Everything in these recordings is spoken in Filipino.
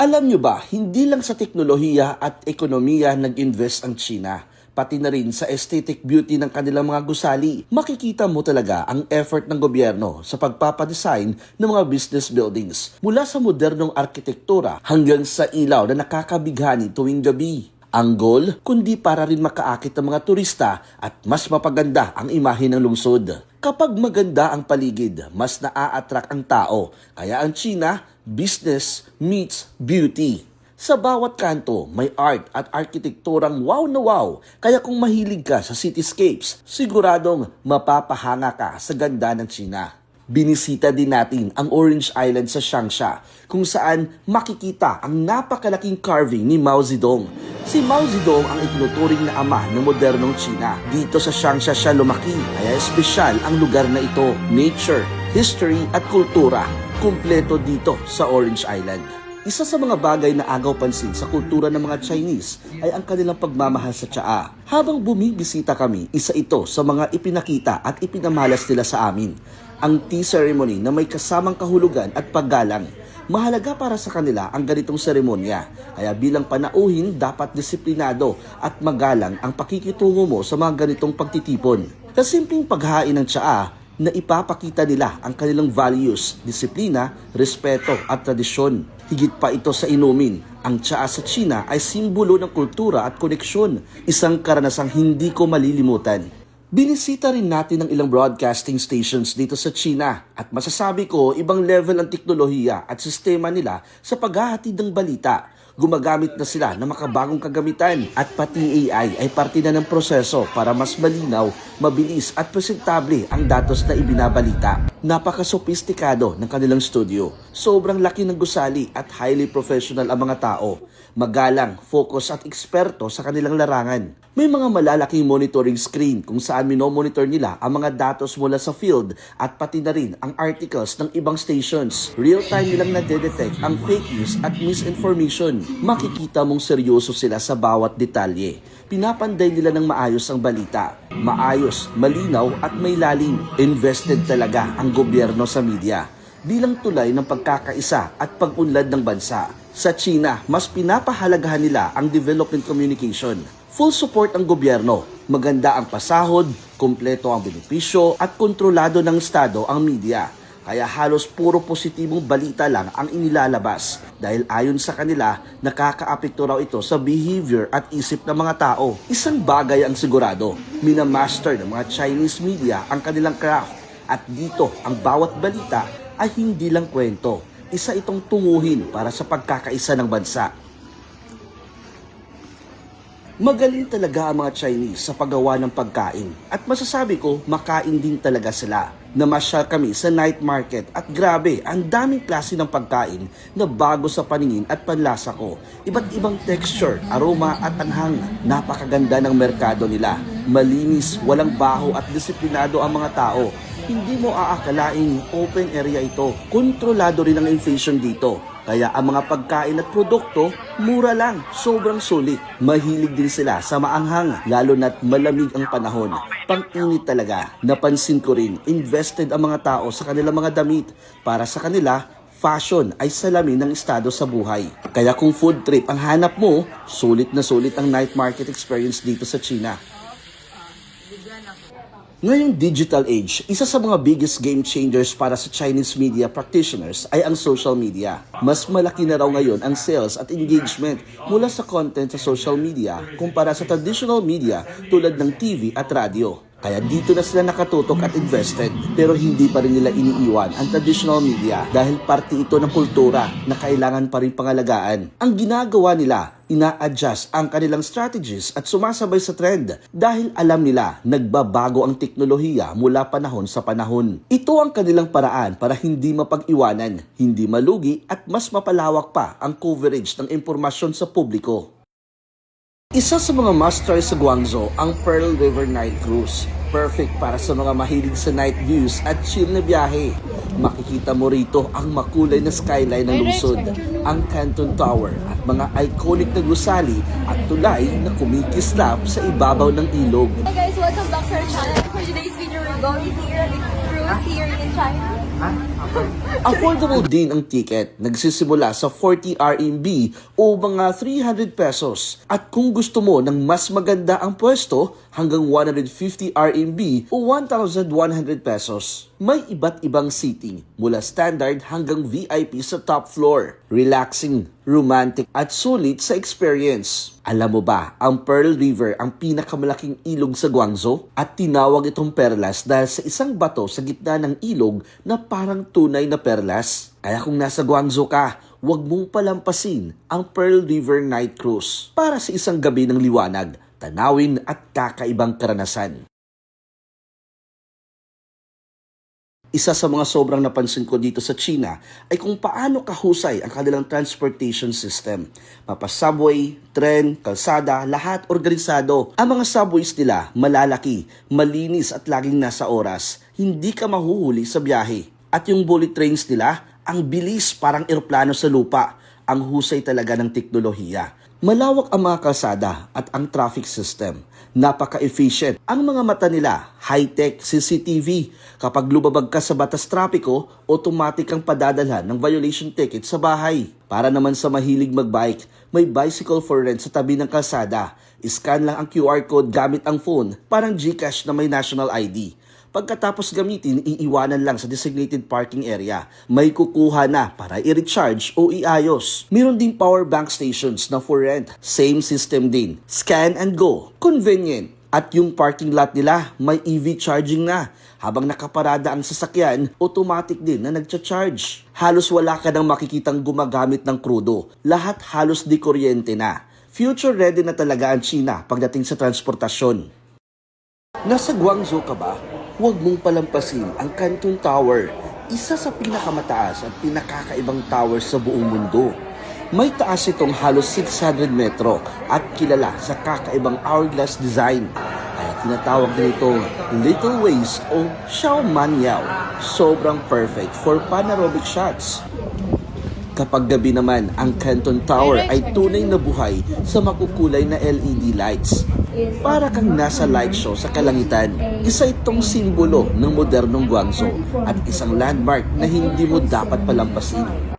Alam nyo ba, hindi lang sa teknolohiya at ekonomiya nag-invest ang China, pati na rin sa aesthetic beauty ng kanilang mga gusali. Makikita mo talaga ang effort ng gobyerno sa pagpapadesign ng mga business buildings mula sa modernong arkitektura hanggang sa ilaw na nakakabighani tuwing gabi. Ang goal, kundi para rin makaakit ng mga turista at mas mapaganda ang imahe ng lungsod. Kapag maganda ang paligid, mas naa-attract ang tao. Kaya ang China, business meets beauty. Sa bawat kanto, may art at arkitekturang wow na wow. Kaya kung mahilig ka sa cityscapes, siguradong mapapahanga ka sa ganda ng China. Binisita din natin ang Orange Island sa Changsha kung saan makikita ang napakalaking carving ni Mao Zedong. Si Mao Zedong ang itinuturing na ama ng modernong China. Dito sa Changsha siya lumaki, kaya espesyal ang lugar na ito. Nature, history at kultura, kumpleto dito sa Orange Island. Isa sa mga bagay na agaw pansin sa kultura ng mga Chinese ay ang kanilang pagmamahal sa tsaa. Habang bumibisita kami, isa ito sa mga ipinakita at ipinamalas nila sa amin. Ang tea ceremony na may kasamang kahulugan at paggalang. Mahalaga para sa kanila ang ganitong seremonya. Kaya bilang panauhin, dapat disiplinado at magalang ang pakikitungo mo sa mga ganitong pagtitipon. Sa simpleng paghain ng tsaa, na ipapakita nila ang kanilang values, disiplina, respeto at tradisyon. Higit pa ito sa inumin. Ang tsaa sa China ay simbolo ng kultura at koneksyon, isang karanasang hindi ko malilimutan. Binisita rin natin ang ilang broadcasting stations dito sa China at masasabi ko ibang level ang teknolohiya at sistema nila sa paghahatid ng balita. Gumagamit na sila ng makabagong kagamitan at pati AI ay parte na ng proseso para mas malinaw, mabilis at presentable ang datos na ibinabalita. Napaka-sophisticado ng kanilang studio. Sobrang laki ng gusali at highly professional ang mga tao. Magalang, focus at eksperto sa kanilang larangan. May mga malalaking monitoring screen kung saan minomonitor nila ang mga datos mula sa field at pati na rin ang articles ng ibang stations. Real-time nilang nadedetect ang fake news at misinformation. Makikita mong seryoso sila sa bawat detalye. Pinapanday nila ng maayos ang balita. Maayos, malinaw at may lalim. Invested talaga ang gobyerno sa media bilang tulay ng pagkakaisa at pag-unlad ng bansa. Sa China, mas pinapahalagahan nila ang development communication. Full support ang gobyerno, maganda ang pasahod, kumpleto ang benepisyo at kontrolado ng Estado ang media. Kaya halos puro positibong balita lang ang inilalabas dahil ayon sa kanila, nakakaapekto raw ito sa behavior at isip ng mga tao. Isang bagay ang sigurado, minamaster ng mga Chinese media ang kanilang craft at dito ang bawat balita ay hindi lang kwento. Isa itong tunguhin para sa pagkakaisa ng bansa. Magaling talaga ang mga Chinese sa paggawa ng pagkain. At masasabi ko, makain din talaga sila. Namasyal kami sa night market at grabe, ang daming klase ng pagkain na bago sa paningin at panlasa ko. Iba't ibang texture, aroma at anghang. Napakaganda ng merkado nila. Malinis, walang baho at disiplinado ang mga tao. Hindi mo aakalaing open area ito. Kontrolado rin ang inflation dito. Kaya ang mga pagkain at produkto, mura lang, sobrang sulit. Mahilig din sila sa maanghang, lalo na't malamig ang panahon. Pang-init talaga. Napansin ko rin, invested ang mga tao sa kanilang mga damit. Para sa kanila, fashion ay salamin ng estado sa buhay. Kaya kung food trip ang hanap mo, sulit na sulit ang night market experience dito sa China. Ngayong digital age, isa sa mga biggest game changers para sa Chinese media practitioners ay ang social media. Mas malaki na raw ngayon ang sales at engagement mula sa content sa social media kumpara sa traditional media tulad ng TV at radyo. Kaya dito na sila nakatutok at invested pero hindi pa rin nila iniiwan ang traditional media dahil parte ito ng kultura na kailangan pa rin pangalagaan. Ang ginagawa nila, ina-adjust ang kanilang strategies at sumasabay sa trend dahil alam nila nagbabago ang teknolohiya mula panahon sa panahon. Ito ang kanilang paraan para hindi mapag-iwanan, hindi malugi at mas mapalawak pa ang coverage ng impormasyon sa publiko. Isa sa mga must-try sa Guangzhou ang Pearl River Night Cruise. Perfect para sa mga mahilig sa night views at chill na biyahe. Makikita mo rito ang makulay na skyline ng lungsod, ang Canton Tower at mga iconic na gusali at tulay na kumikislap sa ibabaw ng ilog. Hey guys, welcome back to our channel. For today's video, we're going here on a cruise here in China. Affordable din ang ticket. Nagsisimula sa 40 RMB o mga 300 pesos. At kung gusto mo ng mas maganda ang pwesto, hanggang 150 RMB o 1,100 pesos. May iba't ibang seating mula standard hanggang VIP sa top floor. Relaxing, romantic at sulit sa experience. Alam mo ba, ang Pearl River ang pinakamalaking ilog sa Guangzhou at tinawag itong perlas dahil sa isang bato sa gitna ng ilog na parang tunay na perlas. Kaya kung nasa Guangzhou ka, huwag mong palampasin ang Pearl River Night Cruise para sa isang gabi ng liwanag, tanawin at kakaibang karanasan. Isa sa mga sobrang napansin ko dito sa China ay kung paano kahusay ang kanilang transportation system. Mapa-subway, tren, kalsada, lahat organisado. Ang mga subways nila malalaki, malinis at laging nasa oras. Hindi ka mahuhuli sa biyahe. At yung bullet trains nila, ang bilis parang eroplano sa lupa. Ang husay talaga ng teknolohiya. Malawak ang mga kalsada at ang traffic system. Napaka-efficient. Ang mga mata nila, high-tech CCTV. Kapag lumabag ka sa batas trapiko, automatic ang padadalhan ng violation ticket sa bahay. Para naman sa mahilig magbike, may bicycle for rent sa tabi ng kalsada. Scan lang ang QR code gamit ang phone, parang GCash na may national ID. Pagkatapos gamitin, iiwanan lang sa designated parking area. May kukuha na para i-recharge o iayos. Meron ding power bank stations na for rent. Same system din. Scan and go. Convenient. At yung parking lot nila, may EV charging na. Habang nakaparada ang sasakyan, automatic din na nagcha-charge. Halos wala ka nang makikitang gumagamit ng krudo. Lahat halos di kuryente na. Future ready na talaga ang China pagdating sa transportasyon. Nasa Guangzhou ka ba? Huwag mong palampasin ang Canton Tower, isa sa pinakamataas at pinakakaibang tower sa buong mundo. May taas itong halos 600 metro at kilala sa kakaibang hourglass design. Kaya tinatawag din itong Little Ways o Xiaomanyao. Sobrang perfect for panoramic shots. Kapag gabi naman, ang Canton Tower ay tunay na buhay sa makukulay na LED lights. Para kang nasa light show sa kalangitan, isa itong simbolo ng modernong Guangzhou at isang landmark na hindi mo dapat palampasin.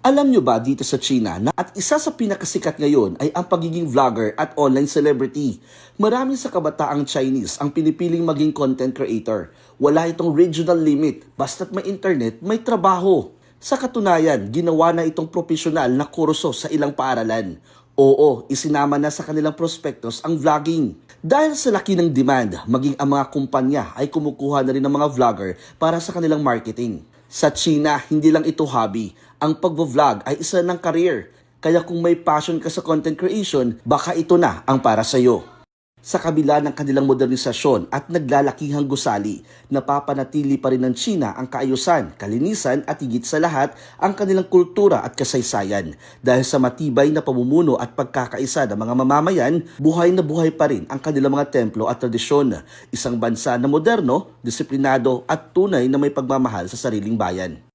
Alam nyo ba dito sa China na at isa sa pinakasikat ngayon ay ang pagiging vlogger at online celebrity. Marami sa kabataang Chinese ang pinipiling maging content creator. Wala itong regional limit. Basta't may internet, may trabaho. Sa katunayan, ginawa na itong profesional na kurso sa ilang paaralan. Oo, isinama na sa kanilang prospectus ang vlogging. Dahil sa laki ng demand, maging ang mga kumpanya ay kumukuha na rin ng mga vlogger para sa kanilang marketing. Sa China, hindi lang ito hobby. Ang pagvo-vlog ay isa ng career. Kaya kung may passion ka sa content creation, baka ito na ang para sa'yo. Sa kabila ng kanilang modernisasyon at naglalakihang gusali, napapanatili pa rin ng China ang kaayusan, kalinisan at higit sa lahat ang kanilang kultura at kasaysayan. Dahil sa matibay na pamumuno at pagkakaisa ng mga mamamayan, buhay na buhay pa rin ang kanilang mga templo at tradisyon. Isang bansa na moderno, disiplinado at tunay na may pagmamahal sa sariling bayan.